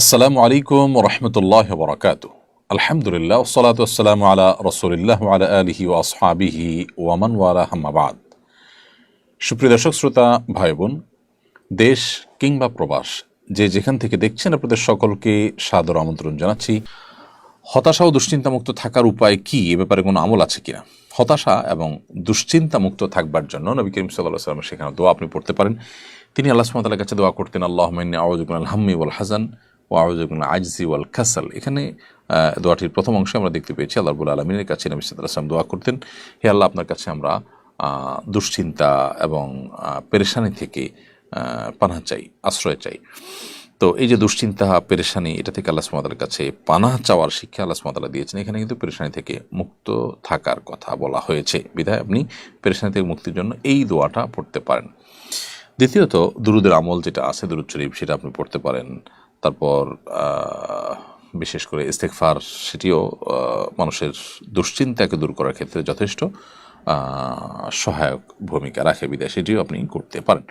আসসালামু আলাইকুম রহমতুল্লাহ বরকাত আলহামদুলিল্লাহ আসসালাম আলা রসুলিল্লাহ আলা আলহি ও আসহাবিহি ওয়ামান ওয়ালা হাম্মাবাদ সুপ্রিয় দর্শক, শ্রোতা ভাই বোন দেশ কিংবা প্রবাস, যে যেখান থেকে দেখছেন আপনাদের সকলকে সাদর আমন্ত্রণ জানাচ্ছি। হতাশা ও দুশ্চিন্তামুক্ত থাকার উপায় কি? এ ব্যাপারে কোনো আমল আছে কিনা? হতাশা এবং দুশ্চিন্তামুক্ত থাকবার জন্য নবী করিম সাল্লাহ সাল্লামের সেখানে দোয়া আপনি পড়তে পারেন। তিনি আল্লাহ সুমতালের কাছে দোয়া করতেন আল্লাহ মাইনি আওয়াজুকুল আল হাম্মি হাসান ও আওয়াজুকুল আজজি ওয়াল কাসাল। এখানে দোয়াটির প্রথম অংশে আমরা দেখতে পেয়েছি, আল্লাহ রবুল আলমিনের কাছে নবী সাল্লাহ আসলাম দোয়া করতেন। হে আল্লাহ, আপনার কাছে আমরা দুশ্চিন্তা এবং পেরেশানি থেকে পানাহ চাই, আশ্রয় চাই। তো এই যে দুশ্চিন্তা, পেরেশানি, এটা থেকে আল্লাহ সুমাতার কাছে পানাহ চাওয়ার শিক্ষা আল্লাহ সুমাতালা দিয়েছেন। এখানে কিন্তু পেরেশানি থেকে মুক্ত থাকার কথা বলা হয়েছে। বিধায় আপনি পেরেশানি থেকে মুক্তির জন্য এই দোয়াটা পড়তে পারেন। দ্বিতীয়ত, দুরুদের আমল যেটা আছে, দুরুদ শরীফ, সেটা আপনি পড়তে পারেন। তারপর বিশেষ করে ইস্তেকফার সেটিও মানুষের দুশ্চিন্তাকে দূর করার ক্ষেত্রে যথেষ্ট সহায়ক ভূমিকা রাখে বিদায়। সেটিও আপনি করতে পারেন।